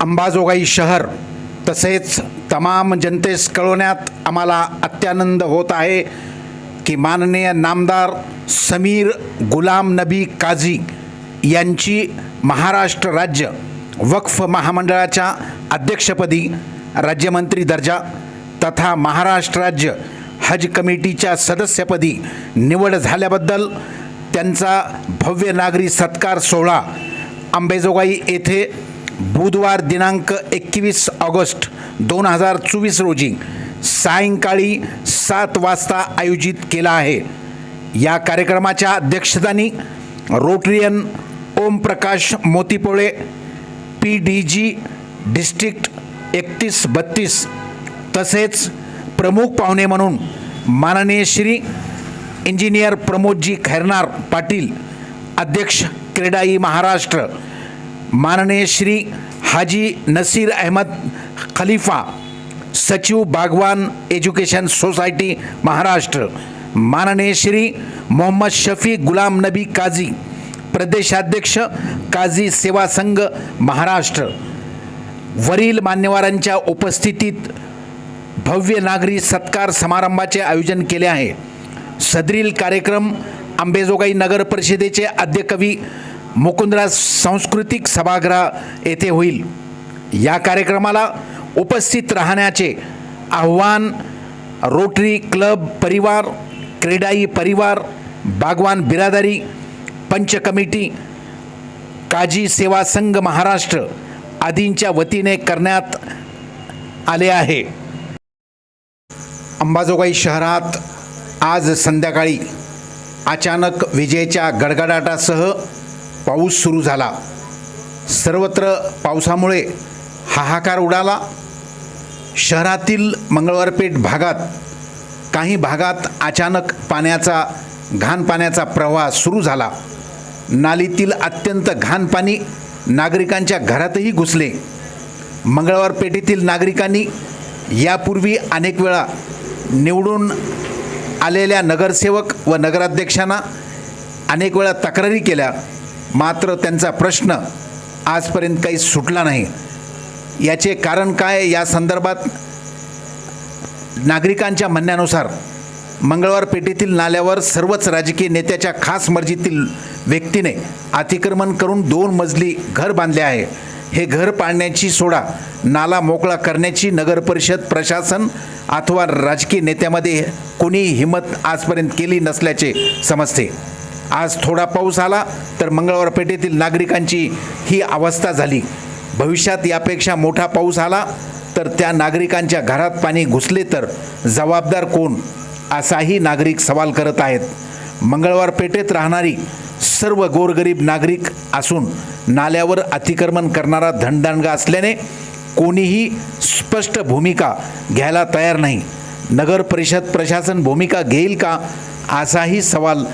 अंबाजोगाई शहर तसेच तमाम जनतेस कळवण्यात आम्हाला अत्यानंद होत आहे की माननीय नामदार समीर गुलाम नबी काझी यांची महाराष्ट्र राज्य वक्फ महामंडळाच्या अध्यक्षपदी राज्यमंत्री दर्जा तथा महाराष्ट्र राज्य हज कमिटीच्या सदस्यपदी निवड झाल्याबद्दल त्यांचा भव्य नागरी सत्कार सोहळा अंबेजोगाई येथे बुधवार दिनांक एकवीस ऑगस्ट दोन हजार चोवीस रोजी सायंकाळी सात वाजता आयोजित केला आहे. या कार्यक्रमाच्या अध्यक्षस्थानी Rotarian Omprakash Motipole P D G district एकतीस बत्तीस तसेच प्रमुख पाहुणे म्हणून माननीय श्री इंजिनियर प्रमोदजी खैरनार पाटील अध्यक्ष क्रीडाई महाराष्ट्र माननीय श्री हाजी नसीर अहमद खलीफा सचिव बागवान एज्युकेशन सोसायटी महाराष्ट्र माननीय श्री मोहम्मद शफी गुलाम नबी काझी प्रदेशाध्यक्ष काझी सेवा संघ महाराष्ट्र वरील मान्यवरांच्या उपस्थितीत भव्य नागरी सत्कार समारंभाचे आयोजन केले आहे. सदरील कार्यक्रम आंबेजोगाई नगर परिषदेचे आद्य मुकुंदराज सांस्कृतिक सभागृह येथे होईल. या कार्यक्रमाला उपस्थित राहण्याचे आव्हान रोटरी क्लब परिवार क्रीडाई परिवार बागवान बिरादारी पंच कमिटी काजी सेवा संघ महाराष्ट्र आदींच्या वतीने करण्यात आले आहे. अंबाजोगाई शहरात आज संध्याकाळी अचानक विजेच्या गडगडाटासह पाऊस सुरू झाला. सर्वत्र पावसामुळे हाहाकार उडाला. शहरातील मंगळवारपेठ भागात काही भागात अचानक पाण्याचा घाण पाण्याचा प्रवाह सुरू झाला. नालीतील अत्यंत घाण पाणी नागरिकांच्या घरातही घुसले. मंगळवार पेठेतील नागरिकांनी यापूर्वी अनेक वेळा निवडून आलेल्या नगरसेवक व नगराध्यक्षांना अनेक वेळा तक्रारी केल्या. मात्र त्यांचा प्रश्न आजपर्यंत काही सुटला नाही. याचे कारण काय या संदर्भात नागरिकांच्या म्हणण्यानुसार मंगळवार पेठेतील नाल्यावर सर्वच राजकीय नेत्याच्या खास मर्जीतील व्यक्तीने अतिक्रमण करून दोन मजली घर बांधले आहे. हे घर पाडण्याची सोडा नाला मोकळा करण्याची नगरपरिषद प्रशासन अथवा राजकीय नेत्यामध्ये कोणीही हिंमत आजपर्यंत केली नसल्याचे समजते. आज थोडा पाऊस आला तर मंगळवार पेठेतील नागरिकांची ही अवस्था झाली. भविष्यात यापेक्षा मोठा पाऊस आला तर त्या नागरिकांच्या घरात पाणी घुसले तर जबाबदार कोण? असाही नागरिक सवाल करत आहेत. मंगळवार पेठेत राहणारी सर्व गोरगरीब नागरिक असून नाल्यावर अतिक्रमण करणारा धनदांडगा असल्याने कोणीही स्पष्ट भूमिका घ्यायला तयार नाही. नगर परिषद प्रशासन भूमिका घेईल का? असाही सवाल